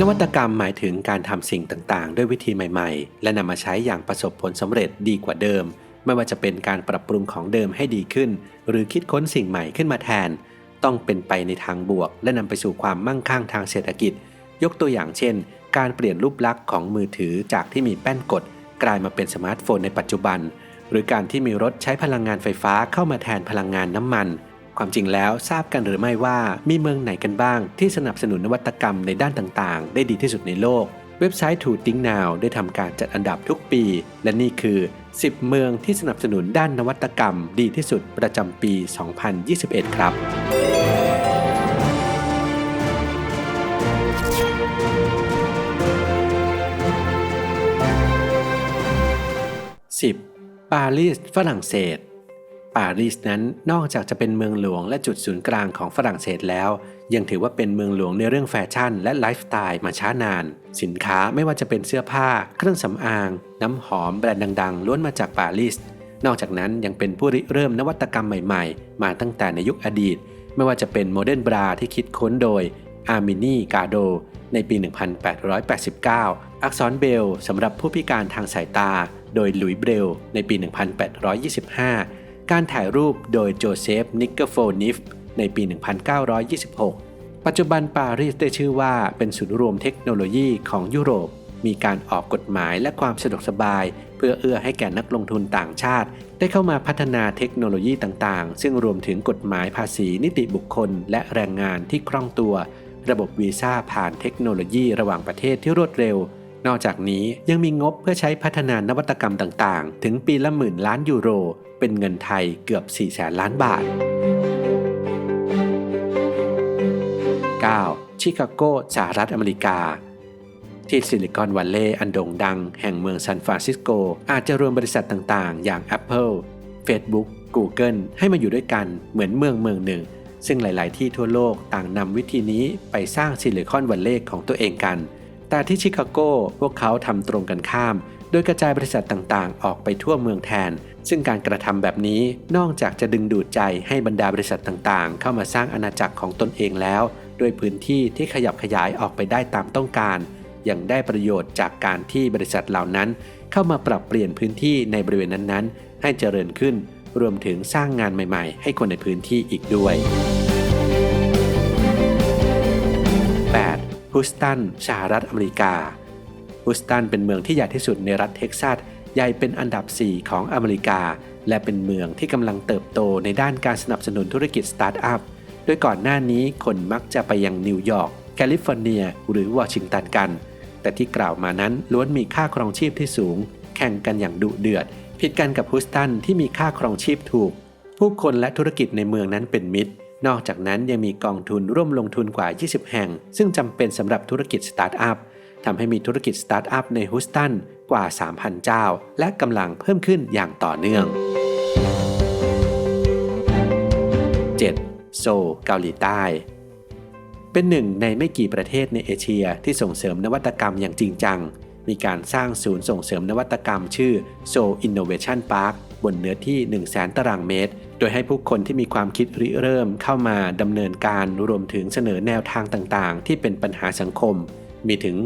นวัตกรรมหมายถึงการทำสิ่งต่างๆ ด้วยวิธีใหม่ๆ และนำมาใช้อย่างประสบผลสำเร็จดีกว่าเดิม ไม่ว่าจะเป็นการปรับปรุงของเดิมให้ดีขึ้น หรือคิดค้นสิ่งใหม่ขึ้นมาแทน ต้องเป็นไปในทางบวก และนำไปสู่ความมั่งคั่งทางเศรษฐกิจ ยกตัวอย่างเช่น การเปลี่ยนรูปลักษณ์ของมือถือจากที่มีแป้นกด กลายมาเป็นสมาร์ทโฟนในปัจจุบัน หรือการที่มีรถใช้พลังงานไฟฟ้าเข้ามาแทนพลังงานน้ำมัน ความจริงแล้วทราบกันหรือไม่ว่ามีเมืองไหนกันบ้าง ที่สนับสนุนนวัตกรรมในด้านต่างๆ ได้ดีที่สุดในโลก เว็บไซต์ To Think Now ได้ทำการจัดอันดับทุกปี และนี่คือ 10 เมืองที่สนับสนุนด้านนวัตกรรม ดีที่สุดประจำปี 2021 ครับ 10. ปารีสฝรั่งเศส ปารีสนั้นนอกจากจะเป็นเมืองหลวงและจุดศูนย์กลางของฝรั่งเศสแล้ว ยังถือว่าเป็นเมืองหลวงในเรื่องแฟชั่น และไลฟ์สไตล์มาช้านาน สินค้าไม่ว่าจะเป็นเสื้อผ้า เครื่องสำอาง น้ำหอมแบรนด์ดังๆ ล้วนมาจากปารีสนอกจากนั้นยังเป็นผู้ริเริ่มนวัตกรรมใหม่ๆ มาตั้งแต่ในยุคอดีต ไม่ว่าจะเป็นโมเดิร์นบราที่คิดค้นโดยอาร์มินีกาโด ในปี 1889 อักษรเบลสำหรับผู้พิการทางสายตา โดยหลุยเบรล ในปี 1825 การถ่ายรูปโดยโจเซฟนิกเกอร์โฟนิฟในปี 1926 ปัจจุบันปารีสได้ชื่อว่าเป็นศูนย์รวมเทคโนโลยีของยุโรป มีการออกกฎหมายและความสะดวกสบาย เพื่อเอื้อให้แก่นักลงทุนต่างชาติ ได้เข้ามาพัฒนาเทคโนโลยีต่างๆ ซึ่งรวมถึงกฎหมายภาษีนิติบุคคล และแรงงานที่คล่องตัว ระบบวีซ่าผ่านเทคโนโลยีระหว่างประเทศที่รวดเร็ว นอกจากนี้ยังมีงบเพื่อใช้พัฒนานวัตกรรมต่างๆ ถึงปีละหมื่นล้านยูโร เป็นเงินไทยเกือบ 4 แสนล้านบาท 9. ชิคาโกสหรัฐอเมริกา ที่ซิลิคอนวัลเลย์อันโด่งดังแห่งเมืองซานฟรานซิสโก อาจจะรวมบริษัทต่างๆ อย่าง Apple Facebook Google ให้มาอยู่ด้วยกันเหมือนเมืองเมืองหนึ่ง ซึ่งหลาย ๆ ที่ทั่วโลกต่างนำวิธีนี้ไปสร้างซิลิคอนวัลเลย์ของตัวเองกัน แต่ที่ชิคาโกพวกเขาทำตรงกันข้าม โดยกระจายบริษัทต่างๆ ออกไปทั่วเมืองแทน ซึ่งการกระทำแบบนี้นอกจากจะดึงดูดใจให้บรรดาบริษัทต่างๆ เข้ามาสร้างอาณาจักรของตนเองแล้ว ด้วยพื้นที่ที่ขยับขยายออกไปได้ตามต้องการ ยังได้ประโยชน์จากการที่บริษัทเหล่านั้น เข้ามาปรับเปลี่ยนพื้นที่ในบริเวณนั้นๆ ให้เจริญขึ้น รวมถึงสร้างงานใหม่ ๆ ให้คนในพื้นที่อีกด้วย ฮูสตันสหรัฐอเมริกาฮูสตันเป็นเมืองที่ใหญ่ที่สุดในรัฐเท็กซัส ใหญ่เป็นอันดับ 4 ของอเมริกา และเป็นเมืองที่กำลังเติบโตในด้านการสนับสนุนธุรกิจสตาร์ทอัพโดยก่อนหน้านี้คนมักจะไปยังนิวยอร์กแคลิฟอร์เนีย หรือวอชิงตันกัน แต่ที่กล่าวมานั้นล้วนมีค่าครองชีพที่สูง แข่งกันอย่างดุเดือด ผิดกันกับฮูสตันที่มีค่าครองชีพถูก ผู้คนและธุรกิจในเมืองนั้นเป็นมิตร นอกจากนั้นยังมีกองทุนร่วมลงทุนกว่า 20 แห่ง ซึ่งจำเป็นสำหรับธุรกิจสตาร์ทอัพทำให้มีธุรกิจสตาร์ทอัพในฮูสตันกว่า 3,000 เจ้า และกำลังเพิ่มขึ้นอย่างต่อเนื่อง 7. โซเกาหลีใต้ เป็นหนึ่งในไม่กี่ประเทศในเอเชียที่ส่งเสริมนวัตกรรมอย่างจริงจัง มีการสร้างศูนย์ส่งเสริมนวัตกรรมชื่อ Seoul Innovation Park นเนื้อที่ 1 0 0 0 0แตารางเมตร โดยให้ผู้คนที่มีความคิดริเริ่มเข้ามาดำเนินการรวมถึงเสนอแนวทางต่างๆ ที่เป็นปัญหาสังคม มีถึง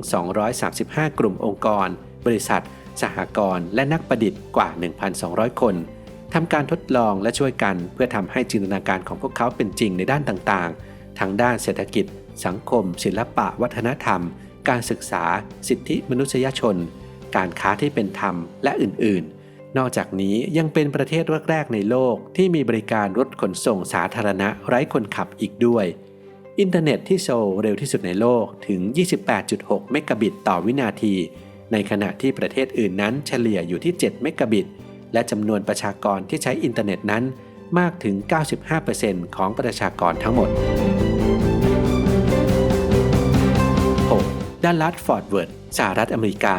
235 กลุ่มองค์กร บริษัท สหกรณ์และนักประดิษฐ์กว่า 1,200 คนทำการทดลองและช่วยกันเพื่อทำให้จินตนาการของพวกเขาเป็นจริงในด้านต่างๆ ทั้งด้านเศรษฐกิจ สังคม ศิลปะ วัฒนธรรม การศึกษา สิทธิมนุษยชน การค้าที่เป็นธรรม และอื่นๆ นอกจากนี้ยังเป็นประเทศแรกๆในโลกที่มีบริการรถขนส่งสาธารณะไร้คนขับอีกด้วย อินเทอร์เน็ตที่โซลเร็วที่สุดในโลกถึง 28.6 เมกะบิตต่อวินาที ในขณะที่ประเทศอื่นนั้นเฉลี่ยอยู่ที่ 7 เมกะบิต และจำนวนประชากรที่ใช้อินเทอร์เน็ตนั้นมากถึง 95%ของประชากรทั้งหมด 6. ดัลลัสฟอร์ดเวิร์ดสหรัฐอเมริกา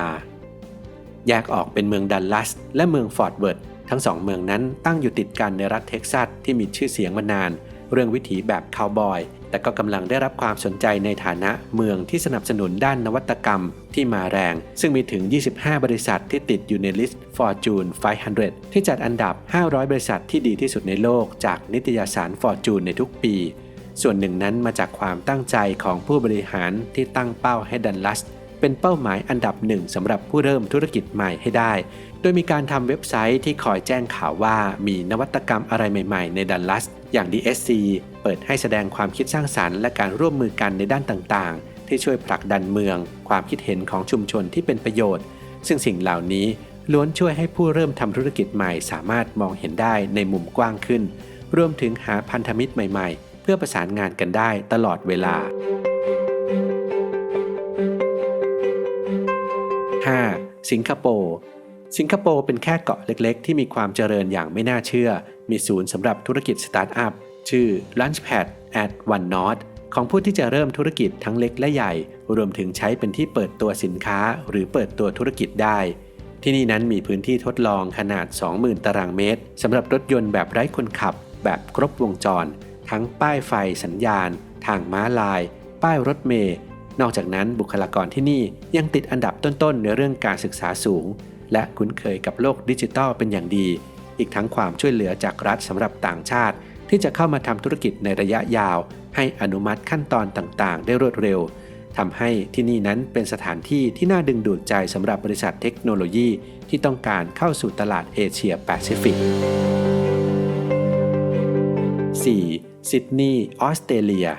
แยกออกเป็นเมืองดัลลัส และเมืองฟอร์ดเวิร์ดทั้งสองเมืองนั้นตั้งอยู่ติดกันในรัฐเท็กซัสที่มีชื่อเสียงมานาน เรื่องวิถีแบบคาวบอย แต่ก็กำลังได้รับความสนใจในฐานะเมืองที่สนับสนุนด้านนวัตกรรมที่มาแรง ซึ่งมีถึง 25 บริษัทที่ติดอยู่ในลิสต์ Fortune 500 ที่จัดอันดับ 500 บริษัทที่ดีที่สุดในโลกจากนิตยสาร Fortune ในทุกปี ส่วนหนึ่งนั้นมาจากความตั้งใจของผู้บริหารที่ตั้งเป้าให้ดันลัส เป็นเป้าหมายอันดับหนึ่งสำหรับผู้เริ่มธุรกิจใหม่ให้ได้ โดยมีการทำเว็บไซต์ที่คอยแจ้งข่าวว่ามีนวัตกรรมอะไรใหม่ๆ ในดันลัส อย่าง DSC เปิดให้แสดงความคิดสร้างสารรค์และการร่วมมือกันในด้านต่างๆ ที่ช่วยผลักดันเมือง ความคิดเห็นของชุมชนที่เป็นประโยชน์ ซึ่งสิ่งเหล่านี้ล้วนช่วยให้ผู้เริ่มทำธุรกิจใหม่สามารถมองเห็นได้ในมุมกว้างขึ้น รวมถึงหาพันธมิตรใหม่ ๆ เพื่อประสานงานกันได้ตลอดเวลา 5. สิงคโปร์สิงคโปร์เป็นแค่เกาะเล็กๆ ที่มีความเจริญอย่างไม่น่าเชื่อ มีศูนย์สำหรับธุรกิจสตาร์ทอัพ ชื่อ Launchpad at One North ของผู้ที่จะเริ่มธุรกิจทั้งเล็กและใหญ่ รวมถึงใช้เป็นที่เปิดตัวสินค้าหรือเปิดตัวธุรกิจได้ ที่นี่นั้นมีพื้นที่ทดลองขนาด 20,000 ตารางเมตรสำหรับรถยนต์แบบไร้คนขับ แบบครบวงจร ทั้งป้ายไฟสัญญาณ ทางม้าลาย ป้ายรถเมล์ นอกจากนั้นบุคลากรที่นี่ยังติดอันดับต้นๆในเรื่องการศึกษาสูง และคุ้นเคยกับโลกดิจิทัลเป็นอย่างดี อีกทั้งความช่วยเหลือจากรัฐสำหรับต่างชาติ ที่จะเข้ามาทำธุรกิจในระยะยาว ให้อนุมัติขั้นตอนต่างๆ ได้รวดเร็วทำให้ที่นี่นั้นเป็นสถานที่ที่น่าดึงดูดใจสำหรับบริษัทเทคโนโลยีที่ต้องการเข้าสู่ตลาดเอเชียแปซิฟิก 4. ซิดนีย์ออสเตรเลีย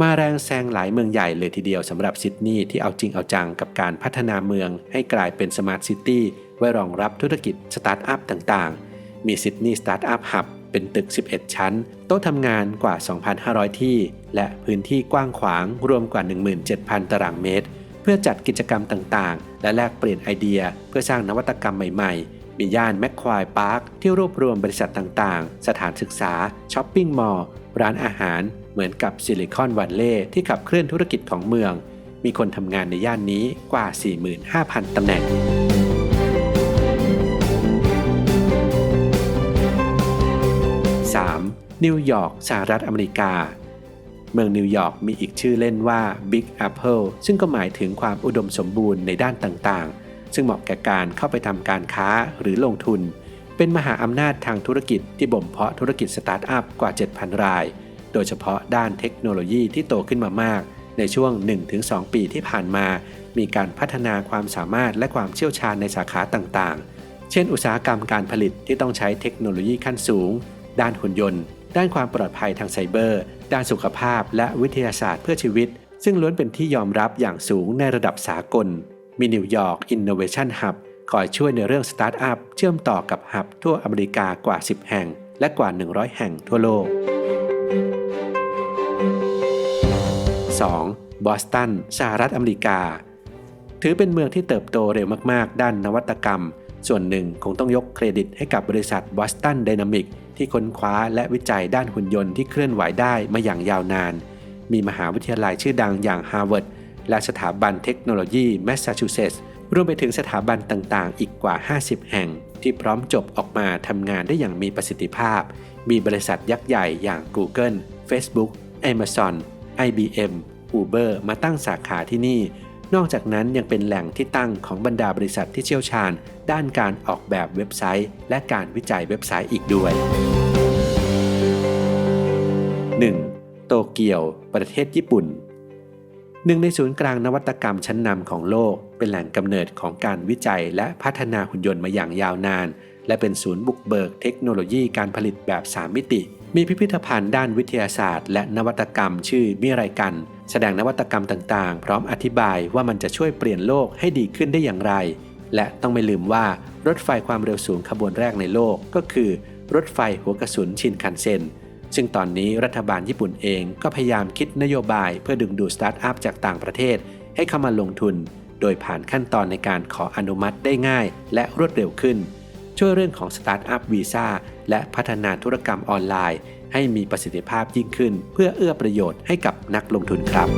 มาแรงแซงหลายเมืองใหญ่เลยทีเดียวสำหรับซิดนีย์ที่เอาจริงเอาจังกับการพัฒนาเมืองให้กลายเป็นสมาร์ทซิตี้ไว้รองรับธุรกิจสตาร์ทอัพต่างๆ มีซิดนีย์สตาร์ทอัพฮับเป็นตึก 11 ชั้น โต๊ะทำงานกว่า 2,500 ที่ และพื้นที่กว้างขวางรวมกว่า 17,000 ตารางเมตร เพื่อจัดกิจกรรมต่างๆ และแลกเปลี่ยนไอเดีย เพื่อสร้างนวัตกรรมใหม่ๆ มีย่านแมคควายพาร์คที่รวบรวมบริษัทต่างๆ สถานศึกษาช้อปปิ้งมอลล์ร้านอาหาร เหมือนกับซิลิคอนวัลเลย์ที่ขับเคลื่อนธุรกิจของเมือง มีคนทำงานในย่านนี้กว่า 45,000 ตำแหน่ง 3. นิวยอร์กสหรัฐอเมริกา เมืองนิวยอร์กมีอีกชื่อเล่นว่า Big Apple ซึ่งก็หมายถึงความอุดมสมบูรณ์ในด้านต่างๆ ซึ่งเหมาะแก่การเข้าไปทำการค้าหรือลงทุน เป็นมหาอำนาจทางธุรกิจที่บ่มเพาะธุรกิจสตาร์ทอัพกว่า 7,000 ราย โดยเฉพาะด้านเทคโนโลยีที่โตขึ้นมามาก ในช่วง 1-2 ปีที่ผ่านมา มีการพัฒนาความสามารถและความเชี่ยวชาญในสาขาต่างๆ เช่น อุตสาหกรรมการผลิตที่ต้องใช้เทคโนโลยีขั้นสูง ด้านหุ่นยนต์ ด้านความปลอดภัยทางไซเบอร์ ด้านสุขภาพ และวิทยาศาสตร์เพื่อชีวิต ซึ่งล้วนเป็นที่ยอมรับอย่างสูงในระดับสากล มีนิวยอร์ก Innovation Hub คอยช่วยในเรื่องสตาร์ทอัพเชื่อมต่อกับฮับทั่วอเมริกากว่า 10 แห่ง และกว่า 100 แห่งทั่วโลก 2. บอสตันสหรัฐอเมริกา ถือเป็นเมืองที่เติบโตเร็วมาก ๆ ด้านนวัตกรรม ส่วนหนึ่งคงต้องยกเครดิตให้กับบริษัทบอสตันไดนามิกที่ค้นคว้าและวิจัยด้านหุ่นยนต์ที่เคลื่อนไหวได้มาอย่างยาวนาน มีมหาวิทยาลัยชื่อดังอย่างฮาร์วาร์ดและสถาบันเทคโนโลยีแมสซาชูเซตส์รวมไปถึงสถาบันต่าง ๆ อีกกว่า 50 แห่ง ที่พร้อมจบออกมาทำงานได้อย่างมีประสิทธิภาพ มีบริษัทยักษ์ใหญ่อย่าง Google Facebook Amazon IBM Uber มาตั้งสาขาที่นี่ นอกจากนั้นยังเป็นแหล่งที่ตั้งของบรรดาบริษัทที่เชี่ยวชาญ ด้านการออกแบบเว็บไซต์ และการวิจัยเว็บไซต์อีกด้วย 1. โตเกียว ประเทศญี่ปุ่นหนึ่งในศูนย์กลางนวัตกรรมชั้นนำของโลก เป็นแหล่งกำเนิดของการวิจัยและพัฒนาหุ่นยนต์มาอย่างยาวนาน และเป็นศูนย์บุกเบิกเทคโนโลยีการผลิตแบบ 3 มิติ มีพิพิธภัณฑ์ด้านวิทยาศาสตร์ และนวัตกรรมชื่อมิไรกัน แสดงนวัตกรรมต่างๆ พร้อมอธิบายว่ามันจะช่วยเปลี่ยนโลกให้ดีขึ้นได้อย่างไร และต้องไม่ลืมว่ารถไฟความเร็วสูงขบวนแรกในโลกก็คือ รถไฟหัวกระสุนชินคันเซ็นซึ่งตอนนี้รัฐบาลญี่ปุ่นเองก็พยายามคิดนโยบายเพื่อดึงดูดสตาร์ทอัพจากต่างประเทศ ให้เข้ามาลงทุน โดยผ่านขั้นตอนในการขออนุมัติได้ง่าย และรวดเร็วขึ้น ช่วยเรื่องของสตาร์ทอัพวีซ่าและพัฒนาธุรกรรมออนไลน์ ให้มีประสิทธิภาพยิ่งขึ้น เพื่อเอื้อประโยชน์ให้กับนักลงทุนครับ